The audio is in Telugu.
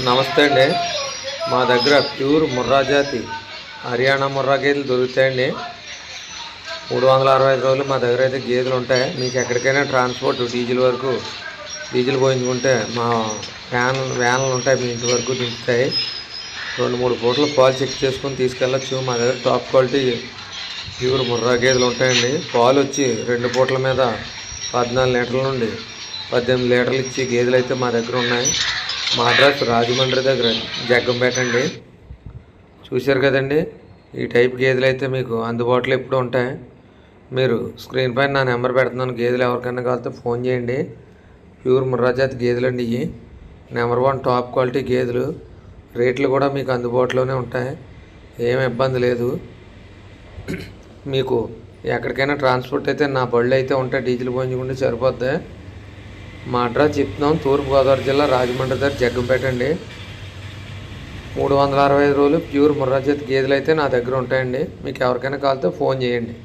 నమస్తే అండి. మా దగ్గర ప్యూర్ ముర్రా జాతి హర్యానా ముర్రా గేదెలు దొరుకుతాయండి. మూడు వందల అరవై ఐదు రోజులు మా దగ్గర అయితే గేదెలు ఉంటాయి. మీకు ఎక్కడికైనా ట్రాన్స్పోర్ట్ డీజిల్ వరకు డీజిల్ పోయించుకుంటే మా వ్యాన్ వ్యాన్లు ఉంటాయి మీ ఇంటి వరకు దింపుతాయి. రెండు మూడు పూటలు పాలు చెక్ చేసుకొని తీసుకెళ్ళచ్చు. మా దగ్గర టాప్ క్వాలిటీ ప్యూర్ ముర్రా గేదెలు ఉంటాయండి. పాలు వచ్చి రెండు పూటల మీద పద్నాలుగు లీటర్ల నుండి పద్దెనిమిది లీటర్లు ఇచ్చి గేదెలు అయితే మా దగ్గర ఉన్నాయి. మా అడ్రస్ రాజమండ్రి దగ్గర జగ్గంపేట అండి. చూశారు కదండి? ఈ టైప్ గేదెలు అయితే మీకు అందుబాటులో ఎప్పుడు ఉంటాయి. మీరు స్క్రీన్ పైన నా నెంబర్ పెడుతున్నాను. గేదెలు ఎవరికైనా కావాలితే ఫోన్ చేయండి. ప్యూర్ ముర్రాజాతి గేదెలు అండి ఇవి. నెంబర్ వన్ టాప్ క్వాలిటీ గేదెలు. రేట్లు కూడా మీకు అందుబాటులోనే ఉంటాయి. ఏం ఇబ్బంది లేదు. మీకు ఎక్కడికైనా ట్రాన్స్పోర్ట్ అయితే నా బళ్ళు అయితే ఉంటాయి. డీజిల్ పోయించుకుంటే సరిపోద్ది. మా అడ్రస్ చెప్తున్నాం. తూర్పుగోదావరి జిల్లా రాజమండ్రి దగ్గర జగ్గంపేట అండి. మూడు వందల అరవై ఐదు రోజులు ప్యూర్ ముర్రాజత్ గేదెలు అయితే నా దగ్గర ఉంటాయండి. మీకు ఎవరికైనా కావాలితే ఫోన్ చేయండి.